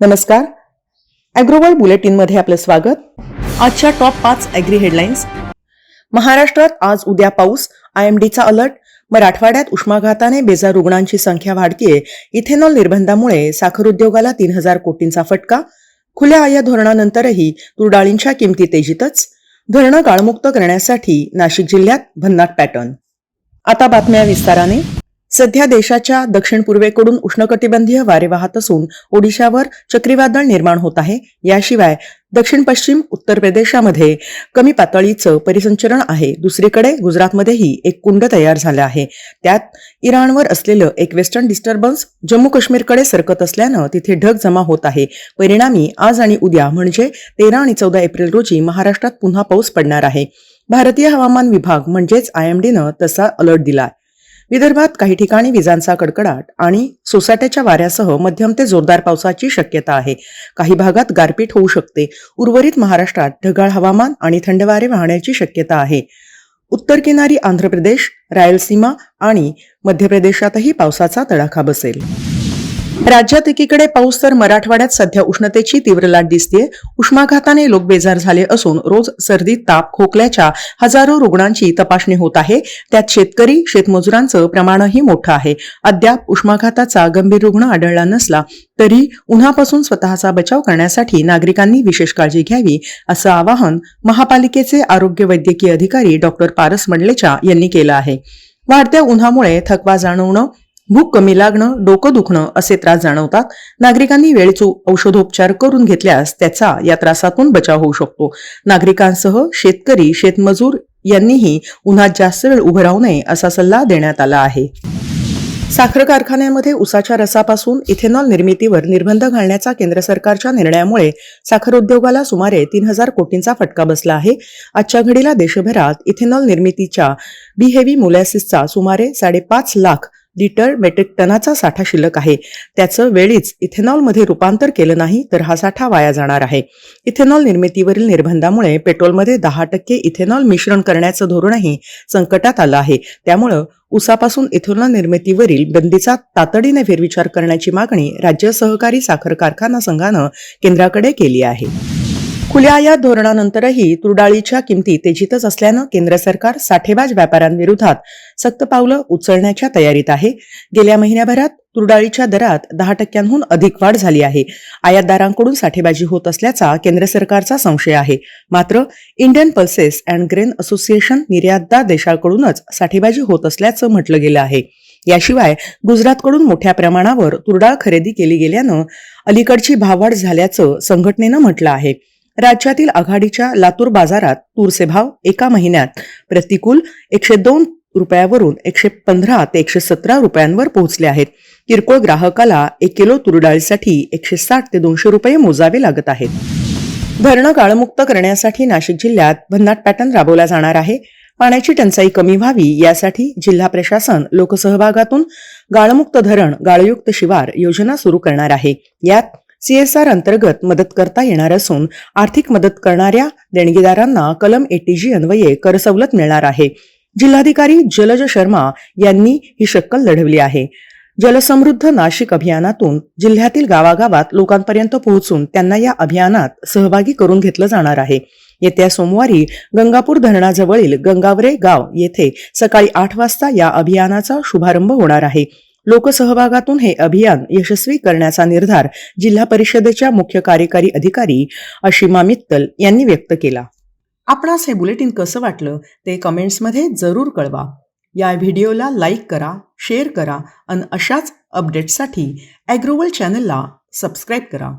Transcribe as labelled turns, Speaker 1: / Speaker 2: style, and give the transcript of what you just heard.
Speaker 1: नमस्कार. अॅग्रोवर्ल्ड बुलेटिनमध्ये आपलं स्वागत. आजच्या टॉप पाच अॅग्री हेडलाईन्स महाराष्ट्रात आज उद्या पाऊस आयएमडीचा अलर्ट मराठवाड्यात उष्माघाताने बेजार रुग्णांची संख्या वाढतीये. इथेनॉल निर्बंधामुळे साखर उद्योगाला तीन हजार कोटींचा फटका. खुल्या आया धोरणानंतरही तुरडाळींच्या किमती तेजीतच. धरणं गाळमुक्त करण्यासाठी नाशिक जिल्ह्यात भन्नाट पॅटर्न आता बातम्या विस्ताराने. सध्या देशाच्या दक्षिण पूर्वेकडून उष्णकटिबंधीय वारे वाहत असून ओडिशावर चक्रीवादळ निर्माण होत आहे. याशिवाय दक्षिण पश्चिम उत्तर प्रदेशामध्ये कमी पातळीचं परिसंचरण आहे. दुसरीकडे गुजरातमध्येही एक कुंड तयार झालं आहे. त्यात इराणवर असलेलं एक वेस्टर्न डिस्टर्बन्स जम्मू काश्मीरकडे सरकत असल्यानं तिथे ढग जमा होत आहे. परिणामी आज आणि उद्या म्हणजे तेरा आणि चौदा एप्रिल रोजी महाराष्ट्रात पुन्हा पाऊस पडणार आहे. भारतीय हवामान विभाग म्हणजेच आय एम डीनं तसा अलर्ट दिला विदर्भात काही ठिकाणी विजांचा कडकडाट आणि सोसाट्याच्या वाऱ्यासह मध्यम ते जोरदार पावसाची शक्यता आहे. काही भागात गारपीट होऊ शकते. उर्वरित महाराष्ट्रात ढगाळ हवामान आणि थंड वारे वाहण्याची शक्यता आहे. उत्तर किनारी आंध्र प्रदेश रायलसीमा आणि मध्य प्रदेशातही पावसाचा तडाखा बसेल. राज्यात एकीकडे पाऊस तर मराठवाड्यात सध्या उष्णतेची तीव्र लाट दिसतेय. उष्माघाताने लोक बेजार झाले असून रोज सर्दी ताप खोकल्याच्या हजारो रुग्णांची तपासणी होत आहे. त्यात शेतकरी शेतमजुरांचं प्रमाणही मोठं आहे. अद्याप उष्माघाताचा गंभीर रुग्ण आढळला नसला तरी उन्हापासून स्वतःचा बचाव करण्यासाठी नागरिकांनी विशेष काळजी घ्यावी असं आवाहन महापालिकेचे आरोग्य वैद्यकीय अधिकारी डॉक्टर पारस मंडलेचा यांनी केलं आहे. वाढत्या उन्हामुळे थकवा जाणवणं भूक कमी लागणं डोकं दुखणं असे त्रास जाणवतात. नागरिकांनी वेळेचो औषधोपचार करून घेतल्यास त्याचा या त्रासातून बचाव होऊ शकतो. नागरिकांसह शेतकरी शेतमजूर यांनीही उन्हात जास्त वेळ उभं राहू नये असा सल्ला देण्यात आला आहे. साखर कारखान्यामध्ये उसाच्या रसापासून इथेनॉल निर्मितीवर निर्बंध घालण्याचा केंद्र सरकारच्या निर्णयामुळे साखर उद्योगाला सुमारे तीन हजार कोटींचा फटका बसला आहे. आजच्या घडीला देशभरात इथेनॉल निर्मितीच्या बिहेवी मोलॅसिसचा सुमारे साडेपाच लाख लिटर मेट्रिक टनाचा साठा शिल्लक आहे. त्याचं वेळीच इथेनॉलमध्ये रूपांतर केलं नाही तर हा साठा वाया जाणार आहे. इथेनॉल निर्मितीवरील निर्बंधामुळे पेट्रोलमध्ये दहा टक्के इथेनॉल मिश्रण करण्याचं धोरणही संकटात आलं आहे. त्यामुळं उसापासून इथेनॉल निर्मितीवरील बंदीचा तातडीने फेरविचार करण्याची मागणी राज्य सहकारी साखर कारखाना संघानं केंद्राकडे केली आहे. खुल्या आयात धोरणानंतरही तुरडाळीच्या किमती तेजीतच असल्यानं केंद्र सरकार साठेबाज व्यापाऱ्यांविरोधात सक्त पावलं उचलण्याच्या तयारीत आहे. गेल्या महिन्याभरात तुरडाळीच्या दरात दहा टक्क्यांहून अधिक वाढ झाली आहे. आयातदारांकडून साठेबाजी होत असल्याचा केंद्र सरकारचा संशय आहे. मात्र Indian pulses and grain association निर्यातदार देशाकडूनच साठेबाजी होत असल्याचं म्हटलं गेलं आहे. याशिवाय गुजरातकडून मोठ्या प्रमाणावर तुरडाळ खरेदी केली गेल्यानं अलीकडची भाववाढ झाल्याचं संघटनेनं म्हटलं आहे. राज्यातील आघाडीच्या लातूर बाजारात तूरचे भाव एका महिन्यात प्रतिकूल एकशे दोन रुपयावरून एकशे पंधरा ते एकशे सतरा रुपयांवर पोहोचले आहेत. किरकोळ ग्राहकाला एक किलो तुरडाळीसाठी एकशे साठ ते दोनशे रुपये मोजावे लागत आहेत. धरणं गाळमुक्त करण्यासाठी नाशिक जिल्ह्यात भन्नाट पॅटर्न राबवला जाणार आहे. पाण्याची टंचाई कमी व्हावी यासाठी जिल्हा प्रशासन लोकसहभागातून गाळमुक्त धरण गाळयुक्त शिवार योजना सुरू करणार आहे. यात सीएसआर अंतर्गत मदत करता येणार असून आर्थिक मदत करणाऱ्या देणगीदारांना कलम एटीजी अन्वये कर सवलत मिळणार आहे. जिल्हाधिकारी जलज शर्मा यांनी ही शक्कल लढवली आहे. जलसमृद्ध नाशिक अभियानातून जिल्ह्यातील गावागावात लोकांपर्यंत पोहोचून त्यांना या अभियानात सहभागी करून घेतलं जाणार आहे. येत्या सोमवारी गंगापूर धरणाजवळील गंगावरे गाव येथे सकाळी आठ वाजता या अभियानाचा शुभारंभ होणार आहे. लोकसहभागातून हे अभियान यशस्वी करण्याचा निर्धार जिल्हा परिषदेच्या मुख्य कार्यकारी अधिकारी अशिमा मित्तल यांनी व्यक्त केला. आपणास हे बुलेटिन कसं वाटलं ते कमेंट्समध्ये जरूर कळवा. या व्हिडिओला लाईक करा शेअर करा आणि अशाच अपडेट्ससाठी ॲग्रोवल चॅनलला सबस्क्राईब करा.